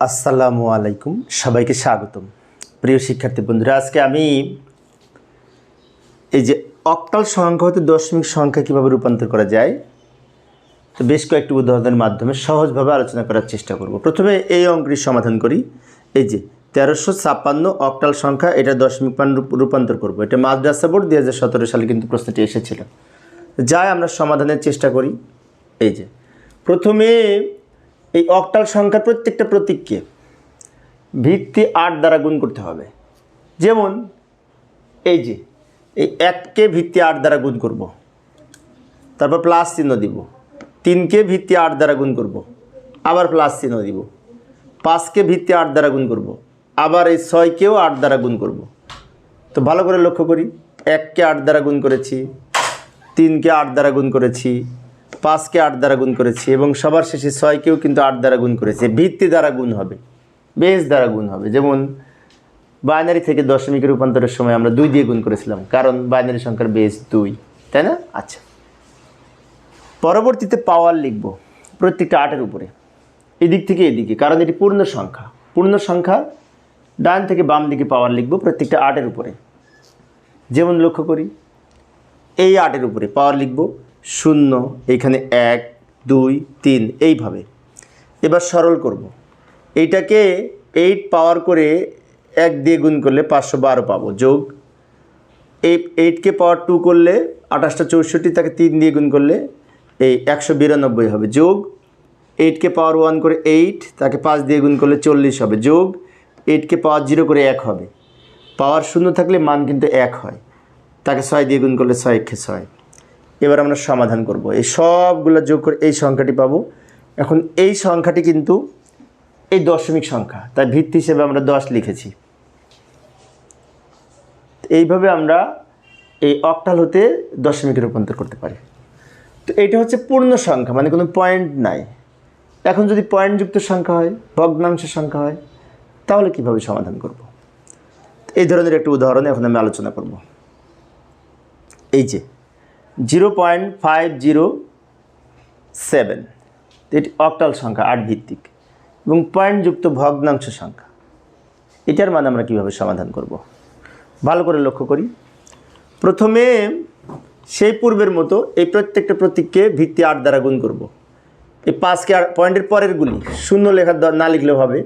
আসসালামু আলাইকুম, সবাইকে স্বাগতম। প্রিয় শিক্ষার্থী বন্ধুরা, আজকে আমি এই যে অক্টাল সংখ্যা হতে দশমিক সংখ্যা কীভাবে রূপান্তর করা যায়, তো বেশ কয়েকটি উদাহরণের মাধ্যমে সহজভাবে আলোচনা করার চেষ্টা করব। প্রথমে এই অঙ্কটি সমাধান করি। এই যে তেরোশো ছাপ্পান্ন অক্টাল সংখ্যা, এটা দশমিক রূপ- রূপান্তর করব। এটা মাদ্রাসা বোর্ড দু হাজার সতেরো সালে কিন্তু প্রশ্নটি এসেছিল। যাই আমরা সমাধানের চেষ্টা করি। এই যে প্রথমে এই অক্টাল সংখ্যার প্রত্যেকটা প্রতীককে ভিত্তি আট দ্বারা গুণ করতে হবে। যেমন, এই যে, এই এককে ভিত্তি আট দ্বারা গুণ করব। তারপর প্লাস চিহ্ন দিব। তিনকে ভিত্তি আট দ্বারা গুণ করব। আবার প্লাস চিহ্ন দিব। পাঁচকে ভিত্তি আট দ্বারা গুণ করব। আবার এই ছয়কেও আট দ্বারা গুণ করব। তো ভালো করে লক্ষ্য করি। এককে আট দ্বারা গুণ করেছি, তিনকে আট দ্বারা গুণ করেছি পাঁচকে আট দ্বারা গুণ করেছি এবং সবার শেষে ছয়কেও কিন্তু আট দ্বারা গুণ করেছি। ভিত্তি দ্বারা গুণ হবে বেস দ্বারা গুণ হবে। যেমন বাইনারি থেকে দশমিকের রূপান্তরের সময় আমরা দুই দিয়ে গুণ করেছিলাম, কারণ বাইনারি সংখ্যার বেস দুই, তাই না? আচ্ছা। পরবর্তীতে পাওয়ার লিখব প্রত্যেকটা আটের উপরে, এদিক থেকে এদিকে, কারণ এটি পূর্ণ সংখ্যা। পূর্ণ সংখ্যা, ডান থেকে বাম দিকে পাওয়ার লিখব প্রত্যেকটা আটের উপরে। যেমন লক্ষ্য করি, এই আটের উপরে পাওয়ার লিখব শূন্য এইখানে এক, দুই, তিন, এইভাবে। এবার সরল করব। এইটাকে এইট পাওয়ার করে এক দিয়ে গুণ করলে পাঁচশো বারো পাবো। যোগ। এই এইটকে পাওয়ার টু করলে আঠাশটা চৌষট্টি, তাকে তিন দিয়ে গুণ করলে এই একশো বিরানব্বই হবে। যোগ। এইটকে পাওয়ার ওয়ান করে এইট তাকে পাঁচ দিয়ে গুণ করলে চল্লিশ হবে। যোগ। এইটকে পাওয়ার জিরো করে এক হবে। পাওয়ার শূন্য থাকলে মান কিন্তু এক হয়। তাকে ছয় দিয়ে গুণ করলে ছয়, একে ছয়। এবার আমরা সমাধান করব। এই সবগুলো যোগ করে এই সংখ্যাটি পাবো। এখন এই সংখ্যাটি কিন্তু এই দশমিক সংখ্যা তাই ভিত্তি হিসেবে আমরা দশ লিখেছি। এইভাবে আমরা এই অক্টাল হতে দশমিকে রূপান্তর করতে পারি। তো এইটা হচ্ছে পূর্ণ সংখ্যা মানে কোনো পয়েন্ট নাই। এখন যদি পয়েন্টযুক্ত সংখ্যা হয়, ভগ্নাংশের সংখ্যা হয়, তাহলে কীভাবে সমাধান করব? এই ধরনের একটা উদাহরণ এখন আমি আলোচনা করব। এই যে zero point five zero seven. এটি অক্টাল সংখ্যা, আট ভিত্তিক, এবং পয়েন্টযুক্ত ভগ্নাংশ সংখ্যা। এটার মানে আমরা কীভাবে সমাধান করব? ভালো করে লক্ষ্য করি। প্রথমে সেই পূর্বের মতো এই প্রত্যেকটা প্রতীককে ভিত্তি আট দ্বারা গুণ করব। এই পাঁচকে আট, পয়েন্টের পরের গুলি শূন্য লেখার না লিখলেও হবে।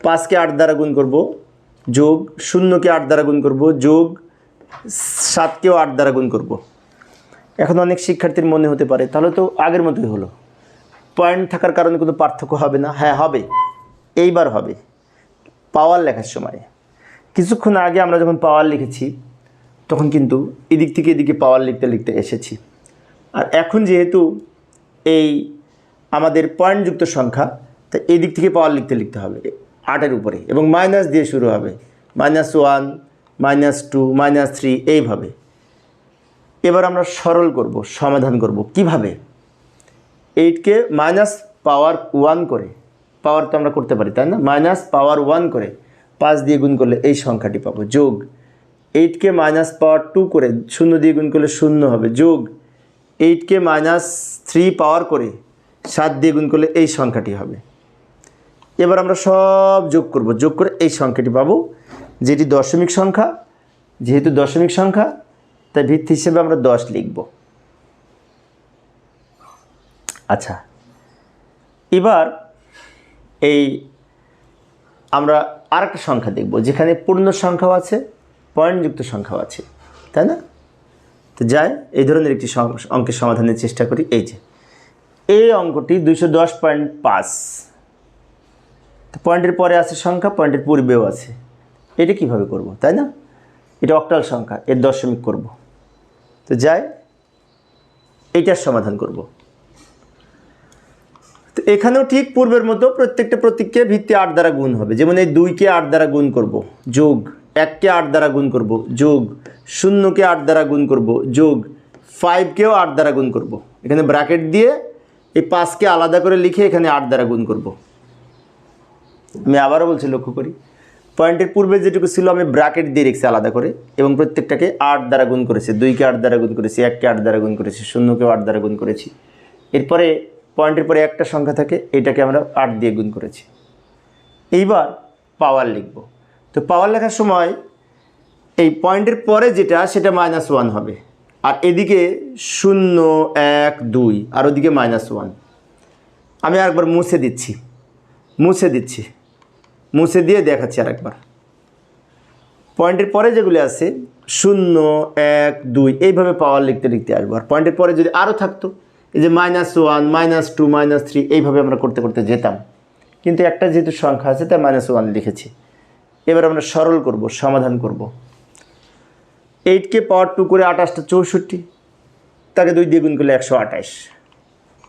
পাঁচকে আট দ্বারা গুণ করব, যোগ শূন্যকে আট দ্বারা গুণ করব, যোগ সাতকেও আট দ্বারা গুণ করব। এখন অনেক শিক্ষার্থীর মনে হতে পারে, তাহলে তো আগের মতোই হলো। পয়েন্ট থাকার কারণে কোনো পার্থক্য হবে না। হ্যাঁ হবে। এইবার হবে। পাওয়ার লেখার সময়। কিছুক্ষণ আগে আমরা যখন পাওয়ার লিখেছি, তখন কিন্তু এদিক থেকে এদিকে পাওয়ার লিখতে লিখতে এসেছি। আর এখন যেহেতু এই আমাদের পয়েন্টযুক্ত সংখ্যা, তা এদিক থেকে পাওয়ার লিখতে লিখতে হবে। আটের উপরে। এবং মাইনাস দিয়ে শুরু হবে। Minus one, minus two, minus three, এইভাবে। এবার আমরা সরল করব, সমাধান করব। কীভাবে? এইটকে মাইনাস পাওয়ার ওয়ান করে পাওয়ার তো আমরা করতে পারি, তাই না? মাইনাস পাওয়ার ওয়ান করে পাঁচ দিয়ে গুণ করলে এই সংখ্যাটি পাবো, যোগ। এইটকে মাইনাস পাওয়ার টু করে শূন্য দিয়ে গুণ করলে শূন্য হবে, যোগ। এইটকে মাইনাস থ্রি পাওয়ার করে সাত দিয়ে গুণ করলে এই সংখ্যাটি হবে। এবার আমরা সব যোগ করব, যোগ করে এই সংখ্যাটি পাবো, যেটি দশমিক সংখ্যা, যেহেতু দশমিক সংখ্যা তাই ভিত্তি হিসেবে আমরা দশ লিখব। আচ্ছা এবার এই আমরা আরেকটা সংখ্যা দেখব, যেখানে পূর্ণ সংখ্যাও আছে, পয়েন্টযুক্ত সংখ্যাও আছে, তাই না? তো যাই, এই ধরনের একটি অঙ্কের সমাধানের চেষ্টা করি, এই যে, এই অঙ্কটি দুইশো দশ পয়েন্ট পাঁচ। পয়েন্টের পরে আছে সংখ্যা, পয়েন্টের পূর্বেও আছে। এটা কীভাবে করব, তাই না? এটা অক্টাল সংখ্যা, এর দশমিক করব। তো যাই, এইটার সমাধান করব। তো এখানেও ঠিক পূর্বের মতো প্রত্যেকটা প্রতীককে ভিত্তি আট দ্বারা গুণ হবে। যেমন এই দুইকে আট দ্বারা গুণ করব, যোগ এককে আট দ্বারা গুণ করব, যোগ শূন্যকে আট দ্বারা গুণ করব, যোগ ফাইভকেও আট দ্বারা গুণ করব। এখানে ব্র্যাকেট দিয়ে এই পাঁচকে আলাদা করে লিখে এখানে আট দ্বারা গুণ করব। আমি আবারও বলছি, লক্ষ্য করি। পয়েন্টের পূর্বে যেটুকু ছিল, আমি ব্র্যাকেট দিয়ে রেখেছি আলাদা করে এবং প্রত্যেকটাকে আট দ্বারা গুণ করেছি। দুইকে আট দ্বারা গুণ করেছি, এককে আট দ্বারা গুণ করেছি, শূন্যকেও আট দ্বারা গুণ করেছি। এরপরে পয়েন্টের পরে একটা সংখ্যা থাকে, এটাকে আমরা আট দিয়ে গুণ করেছি। এইবার পাওয়ার লিখব। তো পাওয়ার লেখার সময় এই পয়েন্টের পরে যেটা, সেটা মাইনাস ওয়ান হবে। আর এদিকে শূন্য, এক, দুই, আর ওদিকে মাইনাস ওয়ান আমি আরেকবার মুছে দিচ্ছি। মুছে দিচ্ছি। মুছে দিয়ে দেখাচ্ছি আরেকবার। পয়েন্টের পরে যেগুলি আছে, শূন্য, এক, দুই, এইভাবে পাওয়ার লিখতে লিখতে আসব। আর পয়েন্টের পরে যদি আরও থাকতো, এই যে minus one minus two minus three এইভাবে আমরা করতে করতে যেতাম। কিন্তু একটা যেহেতু সংখ্যা আছে, তাই মাইনাস ওয়ান লিখেছি। এবার আমরা সরল করব, সমাধান করব। এইটকে পাওয়ার টু করে আঠাশটা চৌষট্টি, তাকে দুই দিয়ে গুণ করলে একশো আঠাশ।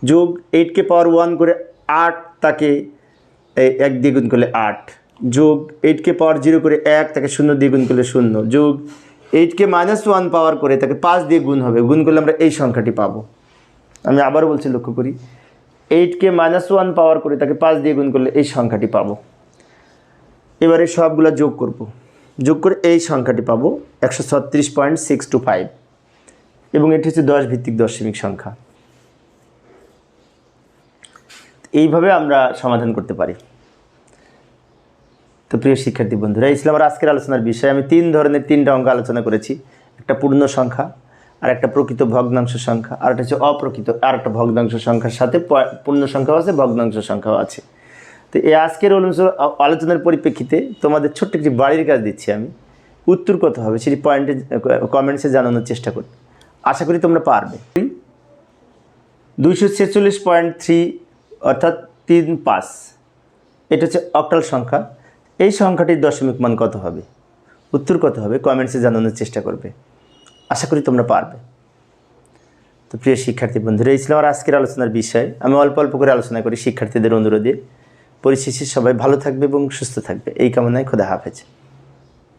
যোগ এইটকে পাওয়ার ওয়ান করে আট, তাকে এক দিয়ে গুণ করলে আট। যোগ এইটকে পাওয়ার জিরো করে এক, তাকে শূন্য দিয়ে গুণ করলে শূন্য। যোগ এইটকে মাইনাস ওয়ান পাওয়ার করে তাকে পাঁচ দিয়ে গুণ হবে। গুণ করলে আমরা এই সংখ্যাটি পাবো। আমি আবারও বলছি, লক্ষ্য করি। এইটকে মাইনাস ওয়ান পাওয়ার করে তাকে পাঁচ দিয়ে গুণ করলে এই সংখ্যাটি পাবো। এবারে সবগুলো যোগ করব। যোগ করে এই সংখ্যাটি পাবো একশো ছত্রিশ পয়েন্ট সিক্স টু ফাইভ এবং এটি হচ্ছে দশ ভিত্তিক দশমিক সংখ্যা। এইভাবে আমরা সমাধান করতে পারি। তো প্রিয় শিক্ষার্থী বন্ধুরা আমার আজকের আলোচনার বিষয়ে। আমি তিন ধরনের, তিনটা অঙ্ক আলোচনা করেছি। একটা পূর্ণ সংখ্যা, আর একটা প্রকৃত ভগ্নাংশ সংখ্যা, আর একটা হচ্ছে অপ্রকৃত, আর একটা ভগ্নাংশ সংখ্যার সাথে পূর্ণ সংখ্যাও আছে, ভগ্নাংশ সংখ্যাও আছে। তো এই আজকের আলোচনার পরিপ্রেক্ষিতে তোমাদের ছোট্ট একটি বাড়ির কাজ দিচ্ছি আমি। উত্তর কত হবে সেটি পয়েন্টে কমেন্টসে জানানোর চেষ্টা করি আশা করি তোমরা পারবে। দুইশো ছেচল্লিশ পয়েন্ট থ্রি অর্থাৎ তিন পাঁচ এটা হচ্ছে অক্টাল সংখ্যা। এই সংখ্যাটির দশমিক মান কত হবে? উত্তর কত হবে? কমেন্টসে জানানোর চেষ্টা করবে। আশা করি তোমরা পারবে। তো প্রিয় শিক্ষার্থী বন্ধুরা, এই ছিল আমার আজকের আলোচনার বিষয়। আমি অল্প অল্প করে আলোচনা করি শিক্ষার্থীদের অনুরোধে। পরিশেষে সবাই ভালো থাকবে এবং সুস্থ থাকবে। এই কামনায় খোদা হাফেজ।